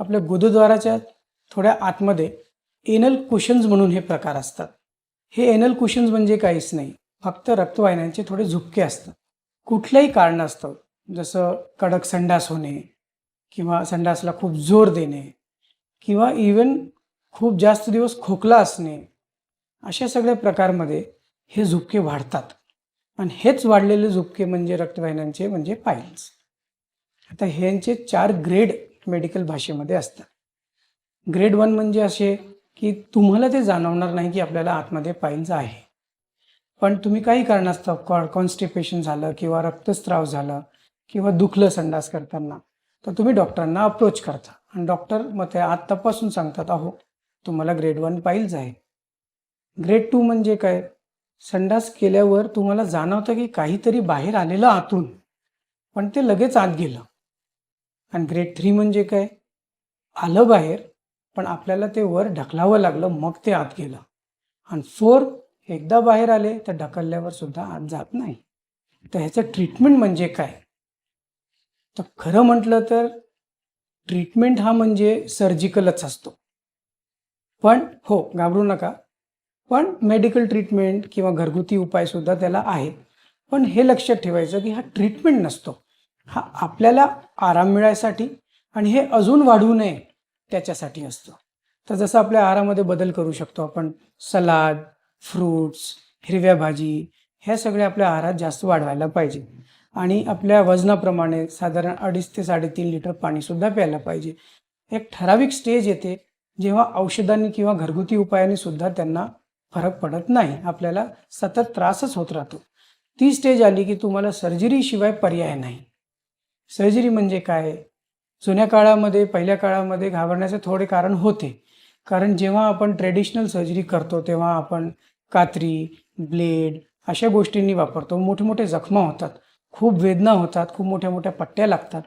आपल्या गुदद्वाराच्या थोड्या आतमध्ये एनल कुशन्स म्हणून हे प्रकार असतात. हे एनल कुशन्स म्हणजे काहीच नाही फक्त रक्तवाहिन्यांचे थोडे झुपके असतात. कुठल्याही कारणास्तव जसं कडक संडास होणे किंवा संडासला खूप जोर देणे किंवा इवन खूप जास्त दिवस खोकला असणे अशा सगळ्या प्रकारमध्ये हे झुपके वाढतात. आणि हेच वाढलेले झुपके म्हणजे रक्तवाहिन्यांचे म्हणजे पाईल्स आता ह्यांचे चार ग्रेड मेडिकल भाषेमध्ये असतात. ग्रेड वन म्हणजे असे की तुम्हाला ते जाणवणार नाही की आपल्याला आतमध्ये पाईल्स आहे. पण तुम्ही काही कारणास्तव कॉ कॉन्स्टिपेशन झालं किंवा रक्तस्राव झालं किंवा दुखलं संडास करताना तर तुम्ही डॉक्टरांना अप्रोच करता. आणि डॉक्टर मग ते आत तपासून सांगतात अहो तुम्हाला ग्रेड वन पाईल्स आहे. ग्रेड टू म्हणजे काय? संडास केल्यावर तुम्हाला जाणवतं की काहीतरी बाहेर आलेलं आतून. पण ते लगेच आत गेलं. आणि ग्रेड थ्री म्हणजे काय? आलं बाहेर पण आपल्याला ते वर ढकलावं लागलं मग ते आत गेलं. आणि फोर एकदा बाहेर आले तर ढकलल्यावर सुद्धा आत जात नाही. तर ह्याचं ट्रीटमेंट म्हणजे काय? तर खरं म्हटलं तर ट्रीटमेंट हा म्हणजे सर्जिकलच असतो. पण हो घाबरू नका. पण मेडिकल ट्रीटमेंट किंवा घरगुती उपायसुद्धा त्याला आहे पण हे लक्षात ठेवायचं की हा ट्रीटमेंट नसतो. हा आपल्याला आराम मिळायसाठी आणि हे अजून वाढू नये त्याच्यासाठी असतं. तर जसं आपल्या आहारामध्ये बदल करू शकतो आपण सलाद फ्रूट्स हिरव्या भाजी ह्या सगळ्या आपल्या आहारात जास्त वाढवायला पाहिजे. आणि आपल्या वजनाप्रमाणे साधारण अडीच ते साडेतीन लिटर पाणीसुद्धा प्यायला पाहिजे. एक ठराविक स्टेज येते जेव्हा औषधांनी किंवा घरगुती उपायांनी सुद्धा त्यांना फरक पडत नाही. आपल्याला सतत त्रासच होत राहतो. ती स्टेज आली की तुम्हाला सर्जरीशिवाय पर्याय नाही. सर्जरी म्हणजे काय? जुन्या काळामध्ये पहिल्या काळामध्ये घाबरण्याचे थोडे कारण होते. कारण जेव्हा आपण ट्रेडिशनल सर्जरी करतो तेव्हा आपण कात्री ब्लेड अशा गोष्टींनी वापरतो. मोठे मोठे जखमा होतात खूप वेदना होतात खूप मोठ्या मोठ्या पट्ट्या लागतात.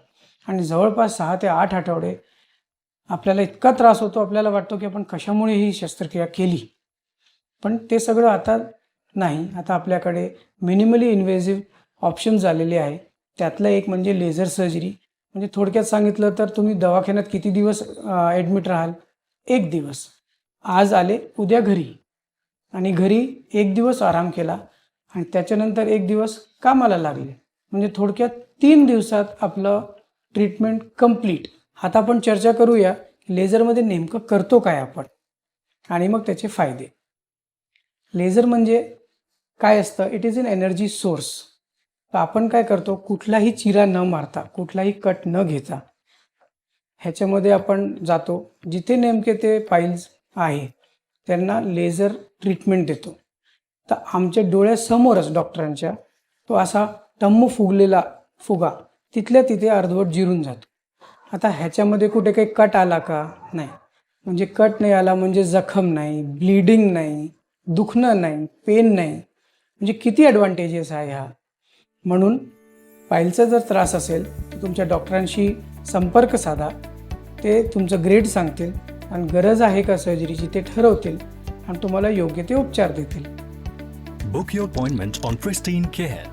आणि जवळपास सहा ते आठ आठवडे आपल्याला इतका त्रास होतो आपल्याला वाटतो की आपण कशामुळे ही शस्त्रक्रिया केली. पण ते सगळं आता नाही. आता आपल्याकडे मिनिमली इन्व्हेझिव्ह ऑप्शन्स आलेले आहे. त्यातलं एक म्हणजे लेझर सर्जरी. म्हणजे थोडक्यात सांगितलं तर तुम्ही दवाखान्यात किती दिवस ॲडमिट राहाल? एक दिवस. आज आले उद्या घरी. आणि घरी एक दिवस आराम केला आणि त्याच्यानंतर एक दिवस कामाला लागले. म्हणजे थोडक्यात तीन दिवसात आपलं ट्रीटमेंट कंप्लीट आता आपण चर्चा करूया लेझरमध्ये नेमकं करतो काय आपण? आणि मग त्याचे फायदे. लेझर म्हणजे काय असतं? It is an energy source तर आपण काय करतो कुठलाही चिरा न मारता कुठलाही कट न घेता ह्याच्यामध्ये आपण जातो. जिथे नेमके ते फाईल्स आहे त्यांना लेझर ट्रीटमेंट देतो. तर आमच्या डोळ्यासमोरच डॉक्टरांच्या तो असा टम्म फुगलेला फुगा तिथल्या तिथे अर्धवट जिरून जातो. आता ह्याच्यामध्ये कुठे काही कट आला का? नाही. म्हणजे कट नाही आला म्हणजे जखम नाही ब्लिडिंग नाही दुखणं नाही पेन नाही. म्हणजे किती ॲडव्हान्टेजेस आहे ह्या म्हणून पायलचा जर त्रास असेल तर तुमच्या डॉक्टरांशी संपर्क साधा. ते तुमचं ग्रेड सांगतील आणि गरज आहे का सर्जरीची ते ठरवतील आणि तुम्हाला योग्य ते उपचार देतील. Book your appointment on Pristine care